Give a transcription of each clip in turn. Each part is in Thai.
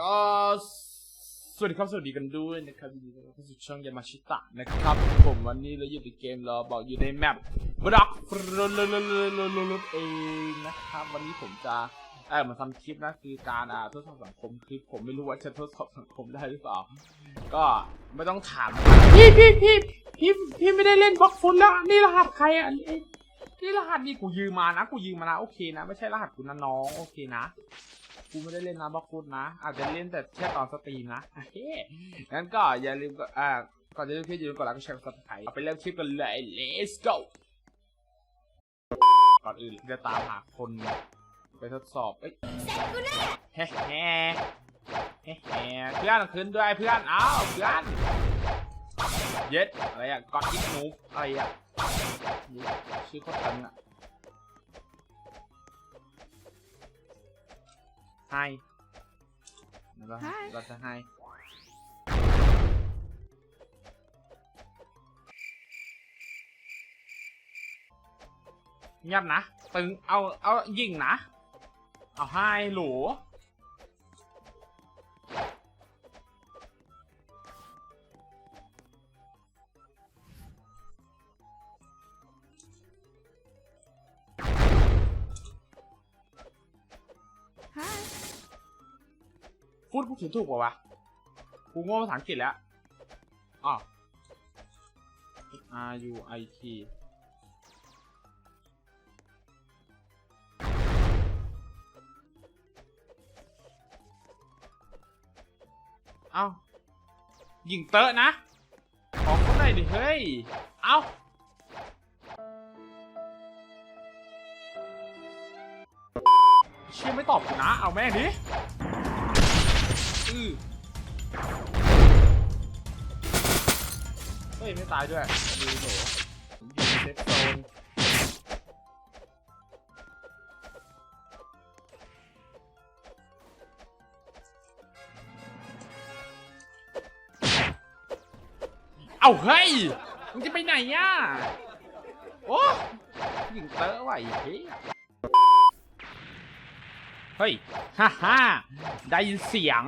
ก็สวัสดีครับสวัสดีกันด้วยนะครับยินดีต้อนรับเข้าสู่ช่องยามาชิตะนะครับผมวันนี้เราอยู่ในเกมเรอบอกอยู่ในแมปบล็อกรุดเองนะครับวันนี้ผมจะเออมาทำคลิปนะคือการอ่าทดสอบสังคมคือผมไม่รู้ว่าจะทดสอบสังคมได้หรือเปล่า ก็ไม่ต้องถามพี่พี่พี่พี่พี่ไม่ได้เล่นบล็อกฟุตแล้วนี่รหัสใครอะนี่นี่รหัสนี่กูยืมมานะกูยืมมานะโอเคนะ ไม่ใช่รหัสกูนะน้องโอเคนะ กูไม่ได้เล่นนะบล็อกฟุตนะ อาจจะเล่นแต่แค่ตอนสตรีมนะเฮ้งั้นก็อย่าลืมก็อ่าก่อนจะเริ่มคลิปอย่าลืมกดไลค์กดแชร์กดซับสไครต์เอาไปเริ่มคลิปกันเลย let's go ก่อนอื่นจะตามหาคนไปทดสอบ เอ้ยเฮ้เฮ้เฮ้เพื่อนขึ้นด้วยเพื่อน เอ้าเพื่อน เย็ดอะไรอะกอดอิกนูอะไรอะชื่อโคตรตันอะ ให้แล้วก็ Hi เราจะให้เงียบนะ ตึง เอา เอา ยิงนะ เอาให้หลู เขียนถูกป่าวะ กูโง่ภาษาอังกฤษแล้วอ๋อ R U I T เอ้ายิงเตอะนะ ขอเขาได้ดิ เฮ้ย เอ้าเชี่ยไม่ตอบกูนะ เอาแม่งดิ อือเฮ้ย ไม่ตายด้วย ดูโหผมอยู่ในเซฟโซนเอาเฮ้ย มึงจะไปไหนอะ โอ้ยิงเต๋อร์ว่ะไอ้เหี้ยเฮ้ย ฮ่าฮ่าได้ยินเสียง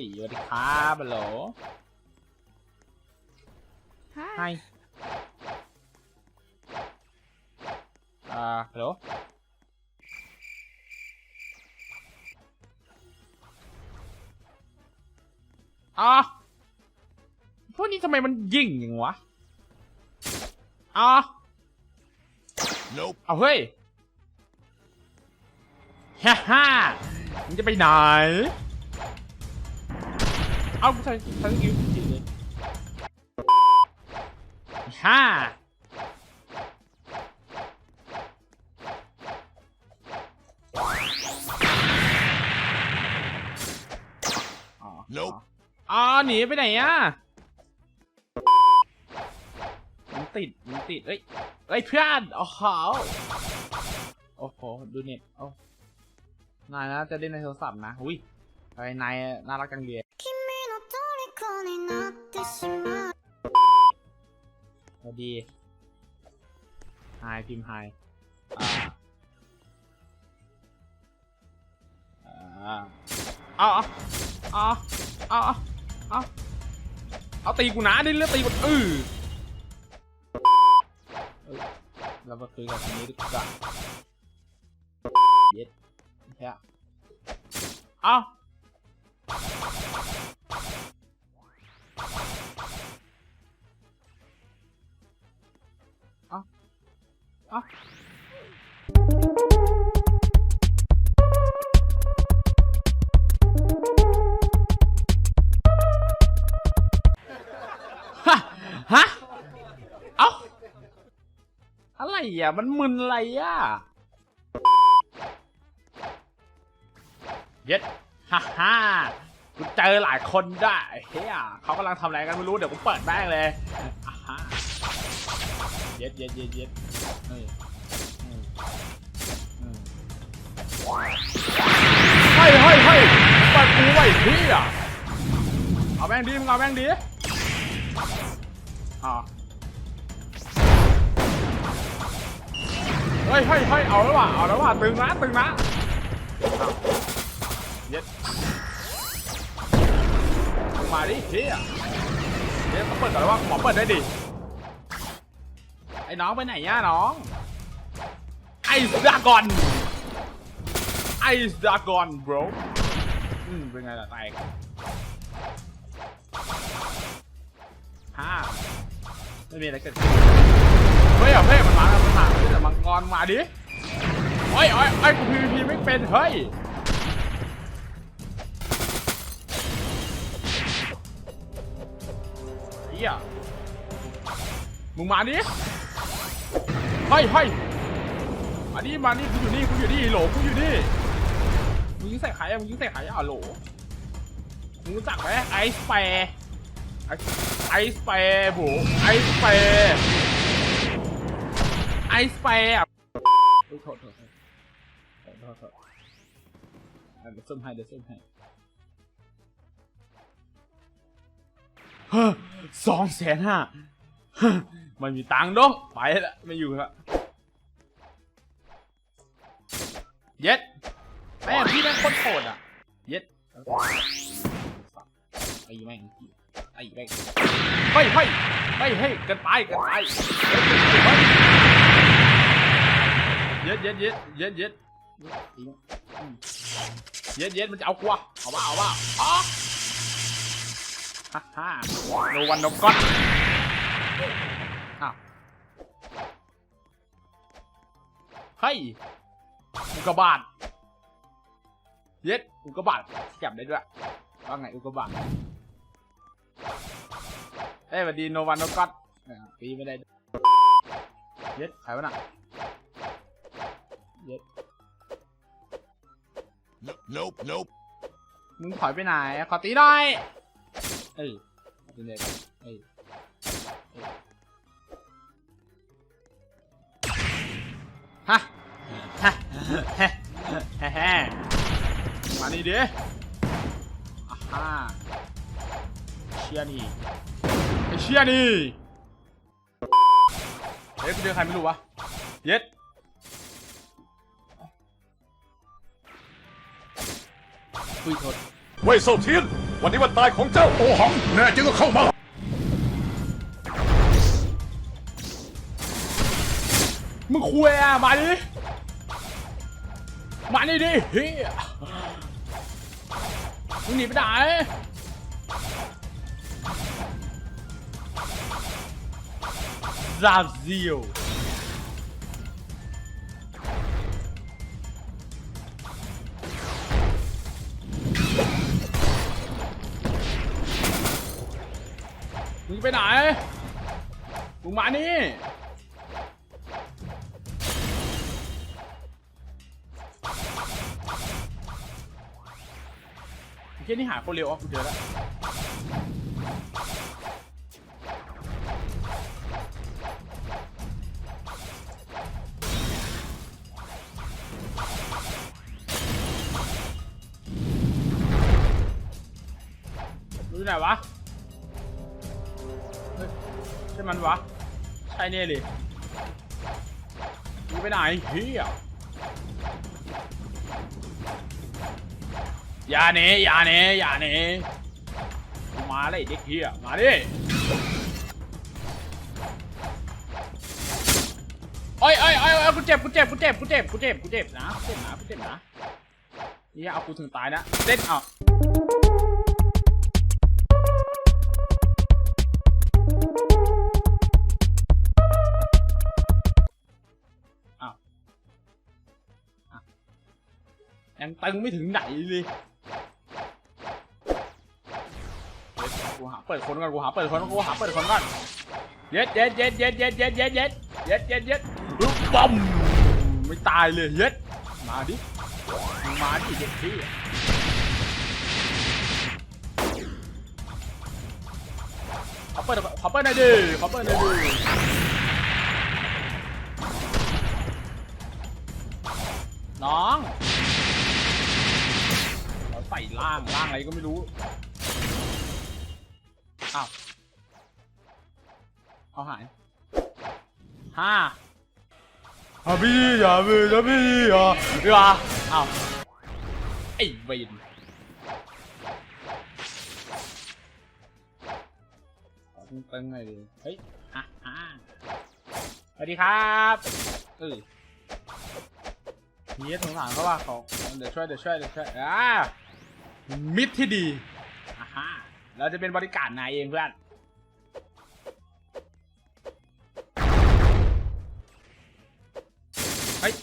สวัสดีครับฮัลโหล Hi. ให้อ่าฮัลโหล อะพวกนี้ทำไมมันยิงอย่างวะ อะ Nope. เอาเฮ้ย ฮ่าฮ่ามึงจะไปไหน เอาใช้ใช้สกิลจริงเลยฮ่าอ๋อ Nope อ๋อหนีไปไหนอะมันติดมันติดเอ้ยเอ้ยเพื่อนโอ้โหโอ้โหดูเน็ตโอ้นายนะจะเล่นในโทรศัพท์นะอุ้ยไอ้นายน่ารักจังเลย ดี ไฮพิมพ์ไฮอ่าอ่าเอาเอาเอาเอาเอาเอาตีกูนะดิเลือดตีกูเออเอ้ยเรามาคุยกับคนนี้ดีกว่าเย็ดแค่เอา เอาฮะฮะ เอาอะไรอะ มันมึนอะไรอะ เย็ด ฮ่าฮ่ากูเจอหลายคนได้เฮียเขากำลังทำอะไรกันไม่รู้ เดี๋ยวกูเปิดแม่งเลย เย็ดเย็ดเย็ดเย็ดเฮ้ยเฮ้ยเฮ้ยเฮ้ยเฮ้ยเฮ้ยปิดกูไว้พี่อะเอาแม่งดีมึงเอาแม่งดีอ่าเฮ้ยเฮ้ยเฮ้ยเอาแล้วว่ะเอาแล้วว่ะตึงนะตึงนะเย็ดมาดิเฮียเดี๋ยวเขาเปิดก่อนว่าหมอเปิดได้ดิ ไอ้น้องไปไหนย่าน้อง ไอ้ดากอน ไอ้ดากอน bro อืมเป็นไงล่ะแตกห้าไม่มีอะไรเกิดขึ้นเฮ้ยเอาเฮ้ยมันมาแล้วมันมาแต่มังกรมาดิโอ้ยโอ้ยไอ้กู PVP ไม่เป็นเฮ้ยเฮียมึงมาดิ เฮ้ยเฮ้ยมาดิมานี่กูอยู่นี่กูอยู่นี่โหลกูอยู่นี่มึงยิงใส่ใครอะมึงยิงใส่ใครอะโหลมึงรู้จักไหมไอซ์แปรไอซ์แปรโบไอซ์แปรไอซ์แปรอะโทษโทษโทษโทษโทษเดี๋ยวส้มให้เดี๋ยวส้มให้สองแสนห้า ไม่มีตังค์ด้วยไปละไม่อยู่ละเย็ดแม่พี่แม่งโคตรโหดอะ เย็ดไอ้แม่งไอ้แม่งเฮ้ยเฮ้ยเฮ้ยกันไปกันไปเย็ดเย็ดเย็ดเย็ดเย็ดเย็ดเย็ดมันจะเอากว่าเอาว่าเอาว่าอ๋อฮ่าฮ่าโนวันโนก็อด ฮ้ยอุกกาบาตเย็ดอุกกาบาตจับได้ด้วยว่าไงอุกกาบาตเอ้ยสวัสดีโนวันโนกัสปีไม่ได้ด้วยเย็ดใครวะน่ะเย็ด No, nope, nope. มึงถอยไปไหนขอตีหน่อยเอ้ยตีเลยเอ้ย ฮะฮะฮะฮะฮะมานี่ดิอ่าฮ่าเชียนี่ไอเชียนี่เฮ้ยกูเจอใครไม่รู้วะ เย็ดคุยโทษเว่ยเซาเทียน วันนี้วันตายของเจ้าโอหัง แน่จริงก็เข้ามา มึงคุยอะมาดิ มานี่ดิเฮียมึงหนีไปไหนซาซิลมึงไปไหน มึงมานี่ เฮียนี่หาคนเร็วอะกูเจอแล้วรู้ไหนวะเฮ้ยใช่มันวะ ใช่แน่เลยมึงไปไหนเฮีย อย่าหนีอย่าหนีอย่าหนีมาเลยเด็กเฮียมาดิโอ้ยโอ้ยโอ้ยโอ้ยกูเจ็บกูเจ็บกูเจ็บกูเจ็บกูเจ็บกูเจ็บนะกูเจ็บนะกูเจ็บนะนี่เอากูถึงตายนะเต้นเอาอาเอายังตึงไม่ถึงไหนเลย กูหาเปิดคนก่อนกูหาเปิดคนกูหาเปิดคนก่อนเย็ดเย็ดเย็ดเย็ดเย็ดเย็ดเย็ดเย็ดเย็ดเย็ดเย็ดปึ๊บปั๊มไม่ตายเลยเย็ดมาดิมาดิเด็กพี่ขอเปิดขอเปิดหน่อยดิขอเปิดหน่อยดิน้องเราใส่ล่างล่างอะไรก็ไม่รู้้าว เอาหายห้าอาพี่อย่าพี่อย่าพี่อย่าอย่าอ้าว ไอ้เวนคงเป็นไงดีเฮ้ยฮ่าฮ่าสวัสดีครับเออเฮียสงสารเขาว่าเขาเดี๋ยวช่วยเดี๋ยวช่วยเดี๋ยวช่วยอ่ามิดที่ดี เราจะเป็นบริการนายเองเพื่อน เฮ้ย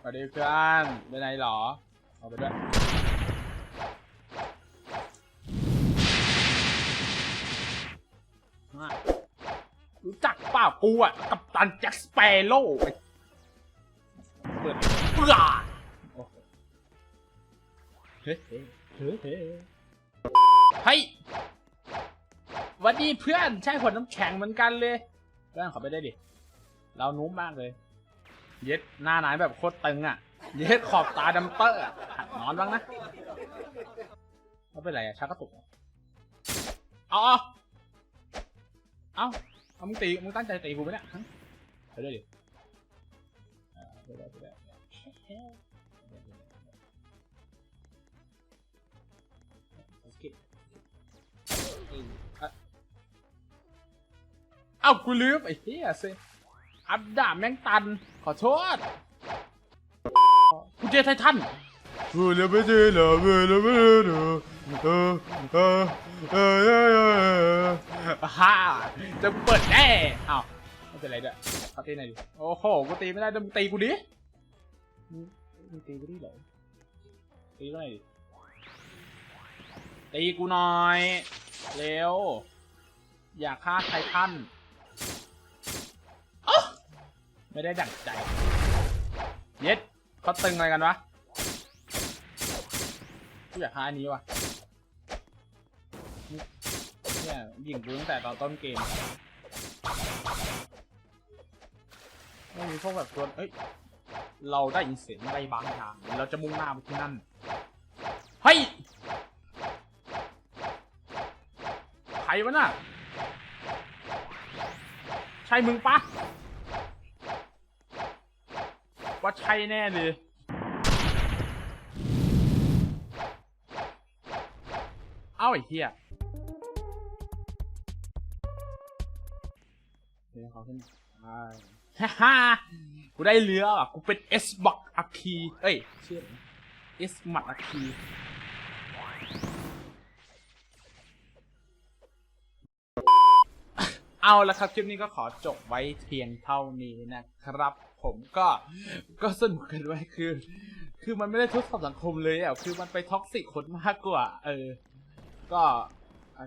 สวัสดีเพื่อนไปไหนหรอ เอาไปด้วย เปล่ากูอะกับตันแจ็คสเปโร่เปิดเปล่าโอ้โหเฮ้ยเฮ้ยวันดีเพื่อนใช่ผลน้ำแข็งเหมือนกันเลยเพื่อนขอไปได้ดิ เรานุ่มมากเลย เย็ดหน้าไหนแบบโคตรตึงอะ เย็ดขอบตาดำเตอร์อะนอนบ้างนะแล้วเป็นไรอะชักกระตุกเหรอเอาเอา เอามึงตีมึงตั้งใจตีกูไหมเนี่ยฮะไปด้วยดิอ่าได้ยได้โอเคเอ้ากูลืมไอ้เหี้ยสิอัพดาบแม่งตัน ขอโทษกูเจอไททันเออแล้วไม่เจอเหรอเออแล้วไม่เจอ เออเออเออเออเออฮ่าจะเปิดแน่อ้าวไม่เป็นไรด้วยเขาตีหนอยดิโอ้โหกูตีไม่ได้เดี๋ยวมึงตีกูดิมึงตีกูดิเหรอตีกูหน่อยดิตีกูหน่อยเร็วอย่าฆ่าไททันไม่ได้ดั่งใจ เย็ดเขาตึงอะไรกันวะ กูอยากหาอันนี้วะเนี่ยยิงกูตั้งแต่ตอนต้นเกมไม่มีพวกแบบตัวเอ้ย เราได้ยินเสียงอะไรบางอย่าง เราจะมุ่งหน้าไปที่นั่น เฮ้ย ใครวะน่ะ ใช่มึงปะว่าใช่แน่เลย เอ้า ไอ้เหี้ยเดี๋ยวเขาขึ้นอ่าฮ่าฮ่ากูได้เรืออะ กูเป็นเอสบักอาคีเอ้ยเชื่อเอสมัดอาคีเอาละครับคลิปนี้ก็ขอจบไว้เพียงเท่านี้นะครับ ผมก็ก็สนุกกันไว้คือ คือมันไม่ได้ทดสอบสังคมเลยอะคือมันไปท็อกซิกคนมากกว่า เออ ก็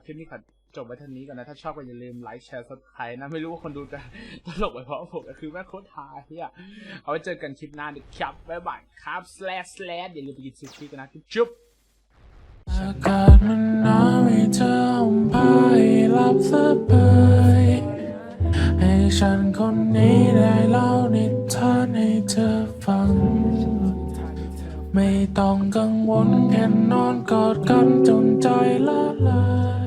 คลิปนี้ขอจบไว้เท่านี้ก่อนนะ ถ้าชอบก็อย่าลืมไลค์แชร์ซับสไครต์นะ ไม่รู้ว่าคนดูจะตลกไปเพราะผมคือแม่โคตรฮาเฮียเอาไว้เจอกันคลิปหน้าดิครับ บ๊ายบายครับ slash slash อย่าลืมไปกินซูชิกันนะจุ๊บอากาศมันหนาวให้เธอห่มผ้าให้หลับสบายให้ฉันคนนี้ได้เล่านิทานให้เธอฟัง ไม่ต้องกังวลแค่นอนกอดกันจนใจละลาย